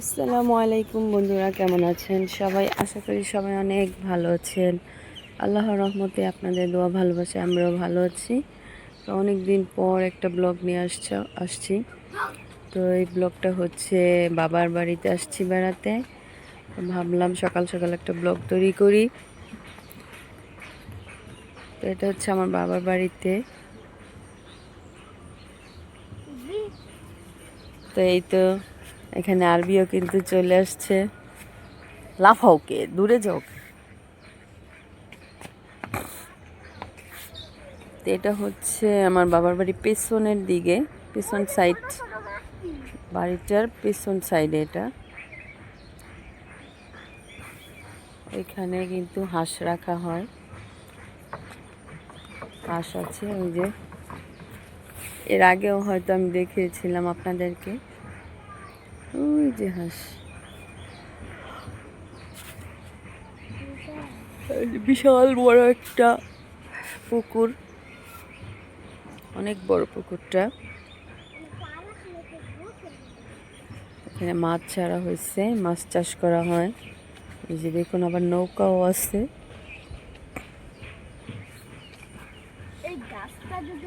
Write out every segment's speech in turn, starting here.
আসসালামু আলাইকুম বন্ধুরা, কেমন আছেন? সবাই, আশা করি সবাই অনেক ভালো আছেন। আল্লাহর রহমতে আপনাদের দোয়া ভালোবাসে আমরাও ভালো আছি। তো অনেক দিন পর একটা ব্লগ নিয়ে আসছে, আসছি। তো এই ব্লগটা হচ্ছে বাবার বাড়িতে আসছি বেড়াতে। ভাবলাম সকাল সকাল একটা ব্লগ তৈরি করি। তো এটা হচ্ছে আমার বাবার বাড়িতে। তো এই তো এখানে আরবিও কিন্তু চলে আসছে। লাফাও কে দূরে যাও। তো এটা হচ্ছে আমার বাবার বাড়ি পেছনের দিকে, পেছন সাইড বাড়িটার পেছন সাইডে এটা। এখানে কিন্তু হাঁস রাখা হয়। হাঁস আছে, ওই যে। এর আগেও হয়তো আমি দেখিয়েছিলাম আপনাদেরকে। ওই যে হাঁস। বিশাল বড় একটা পুকুর। অনেক বড় পুকুরটা। এখানে মাছ ছাড়া হয়েছে, মাছ চাষ করা হয়। এই যে দেখুন আবার নৌকাও আছে। এই গাছটা যদি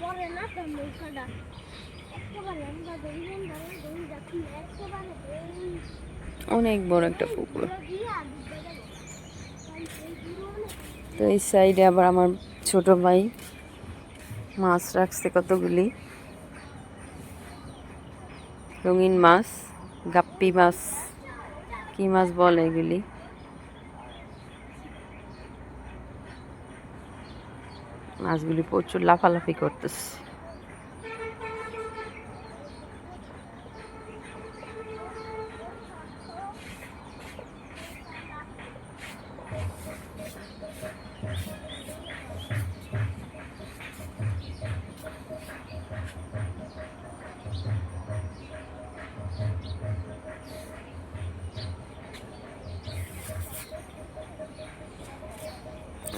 পড়ে না তো নৌকাটা অনেক বড় একটা পুকুর। তো এই সাইডে আবার আমার ছোট ভাই মাছ রাখছে কতগুলি? রঙিন মাছ, গাপ্পি মাছ, কি মাছ বলে এগুলি? মাছগুলি প্রচুর লাফালাফি করতেছে।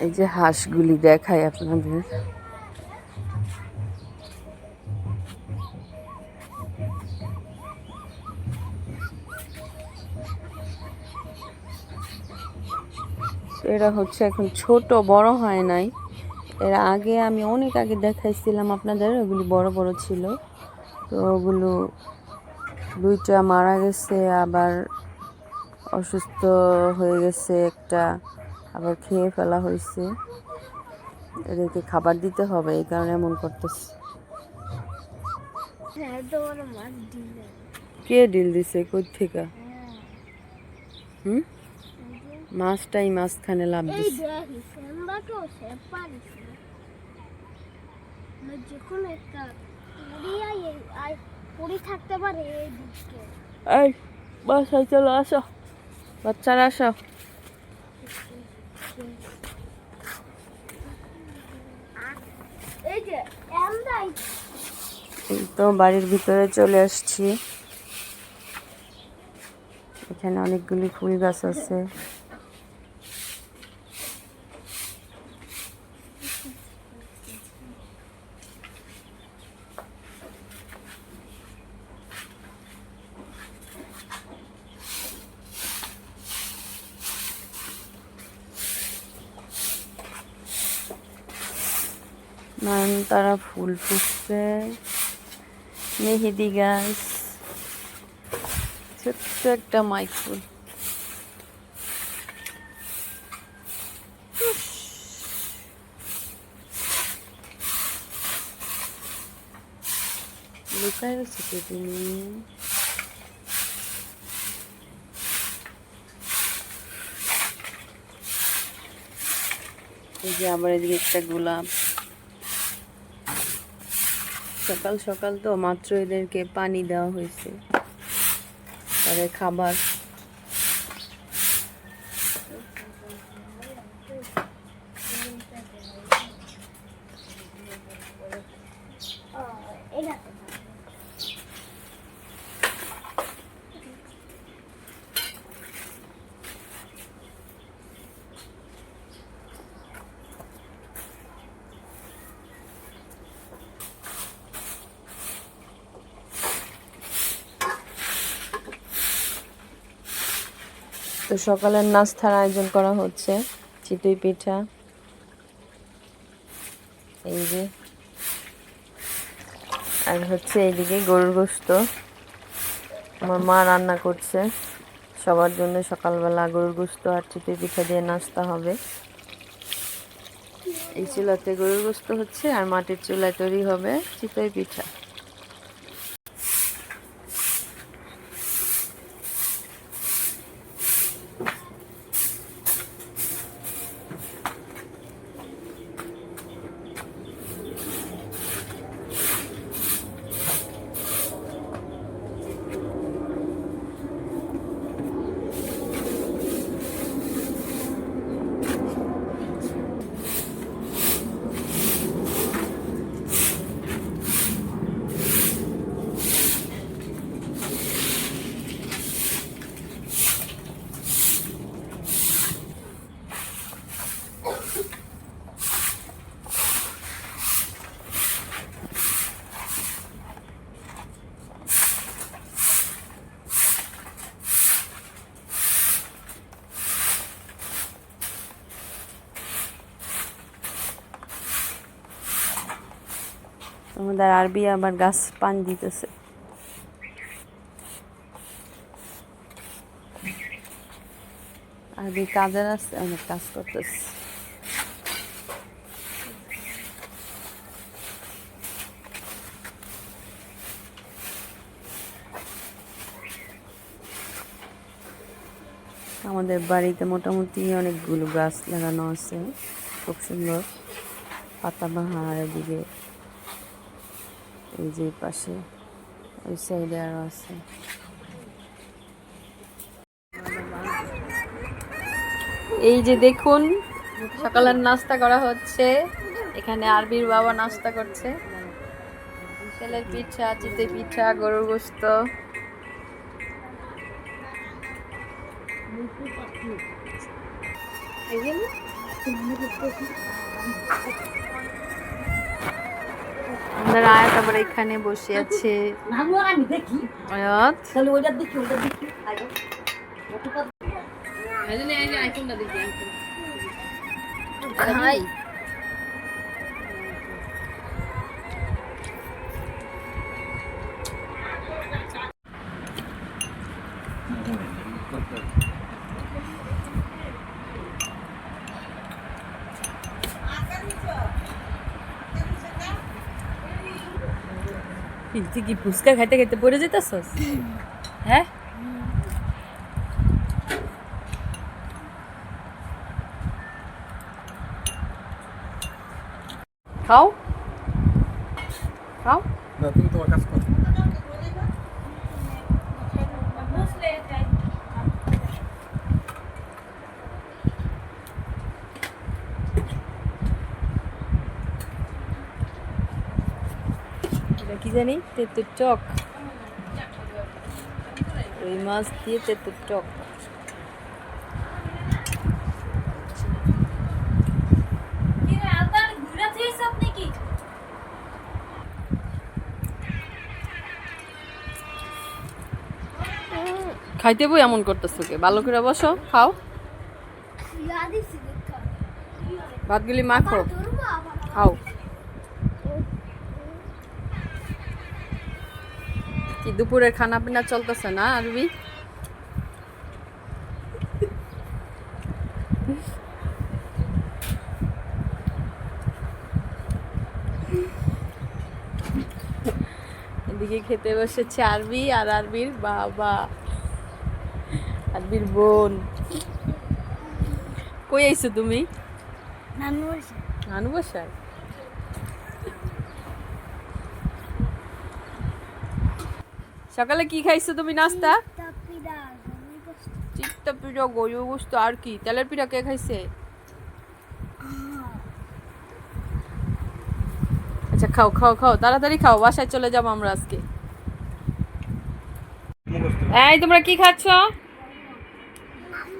এই যে হাঁসগুলি দেখায় আপনাদের। এরা হচ্ছে এখন ছোট, বড় হয় নাই। এর আগে আমি অনেক আগে দেখাইছিলাম আপনাদের, ওগুলি বড় বড় ছিল। তো ওগুলো দুইটা মারা গেছে, আবার অসুস্থ হয়ে গেছে একটা। আবার খেয়ে ফেলা হয়েছে। এদেরকে খাবার দিতে হবে এই কারণে এমন করতেছে। কে ডিল দিছে? কই থেকে? হুম? মাছটাই মাঝখানে লাভ দিছে। দেখিস আমরা তো সে পারিস না আমরা যে কোনো একটা পুরি আই আই থাকতে পারে এই বাসায় চলো আসো। বাচ্চারা আসো এই যে আমরাই এই তো বাড়ির ভিতরে চলে আসছি। এখানে অনেকগুলি ফুল গাছ আছে। নয়নতারা ফুল ফুটছে মেহেদি গাছ ছোট্ট একটা মাইক ফুল লুকায় তুমি? এই যে আবার এদিকে একটা গোলাপ। সকাল সকাল তো মাত্র এদেরকে পানি দেওয়া হয়েছে। তাদের খাবার। তো সকালের নাস্তার আয়োজন করা হচ্ছে, চিতই পিঠা। এই যে। আর হচ্ছে এইদিকে গরুর গোস্ত আমার মা রান্না করছে। সবার জন্য সকালবেলা গরুর গোস্ত আর চিতই পিঠা দিয়ে নাস্তা হবে। এই চুলাতে গরুর গোস্ত হচ্ছে আর মাটির চুলায় তৈরি হবে চিতই পিঠা। আমাদের আরবি আবার গাছ পান দিতেছে। আরবি কাজের আছে, অনেক কাজ করতেছে। আমাদের বাড়িতে মোটামুটি অনেকগুলো গাছ লাগানো আছে, খুব সুন্দর। পাতাবাহার এদিকে। এই যে পাশে, ওই সাইডে আরও আছে। এই যে দেখুন, সকালের নাস্তা করা হচ্ছে। এখানে আরবির বাবা নাস্তা করছে। তেলের পিঠা চিতে পিঠা, গরুর গোস্ত। আয়াত আবার এখানে বসে আছে। দেখি খাই তুই কি ফুচকা খাইতে খাইতে পড়ে যেতেছস? হ্যাঁ? খাও। খাও। না, তুমি তোমার কাজ করো এটা কি জানি? তেঁতুর টক রুই মাছ দিয়ে তেঁতুর টক খাইতে বই এমন করতেছো কে? ভালো করে বসো খাও। ভাতগুলি মাখো। খাও কি দুপুরের খানা পিনা চলতেছে না আরবি? এদিকে খেতে বসেছে আরবি আর আরবির বাবা আরবির বোন। কই আইছো তুমি? নানু বলছে নানু বসায় সকালে কি খাইছো তুমি নাস্তা? চিত্তা পিঠা গরু গোস্ত আর কি? তেলের পিঠা কে খাইছে? আচ্ছা খাও খাও খাও তাড়াতাড়ি খাও বাসায় চলে যাব আমরা আজকে। এই তোমরা কি খাচ্ছ?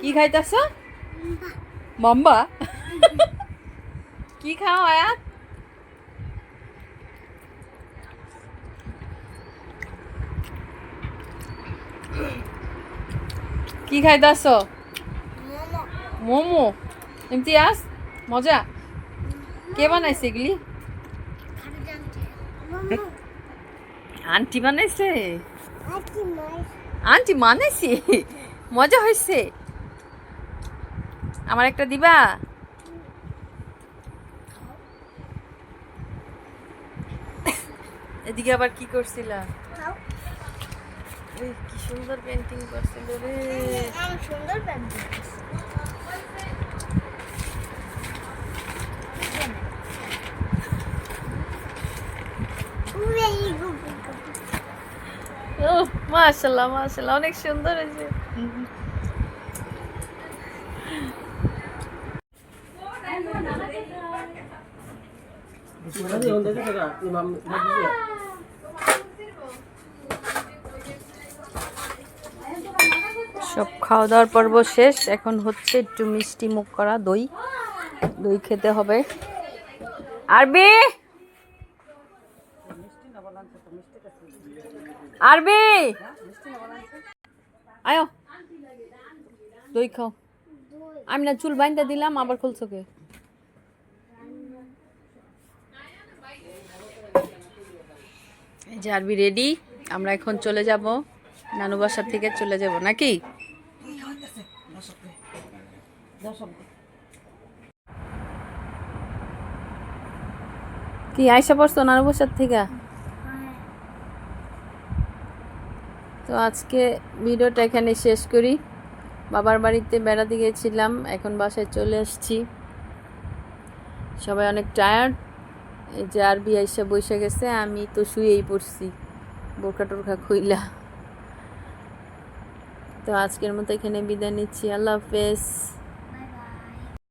কি খাইতেছ? মাম্বা। কি খাও আয়াত কি খাইতেছ? মোমো। এমতি ইমতিয়াজ মজা? কে বানাইছে এগুলি? আন্টি। বানাইছে? আন্টি বানাইছে মজা হয়েছে আমার একটা দিবা? এদিকে আবার কি করছিলা? কি সুন্দর পেন্টিং করছিল রে। সুন্দর ও মাশাল্লাহ মাশাল্লাহ অনেক সুন্দর হয়েছে। সব খাওয়া দাওয়ার পর্ব শেষ। এখন হচ্ছে একটু মিষ্টি মুখ করা, দই। দই খেতে হবে। আরবি! আরবি! আয়ো! দই খাও। আমি না চুল বাইন্দা দিলাম, আবার খুলছো কে? যে আরবি রেডি আমরা এখন চলে যাব। নানু বাসার থেকে চলে যাব, নাকি? কি, আইসা পড়ছো নানু বাসার থেকে? তো আজকে ভিডিওটা এখানে শেষ করি। বাবার বাড়িতে বেড়াতে গিয়েছিলাম এখন বাসায় চলে এসেছি সবাই অনেক টায়ার্ড এই যে আরবি আইসা বসে গেছে, আমি তো শুয়েই পড়ছি, বোরখা টোরখা খুইলা। তো আজকের মতো এখানে বিদায় নিচ্ছি, আল্লাহ হাফেজ।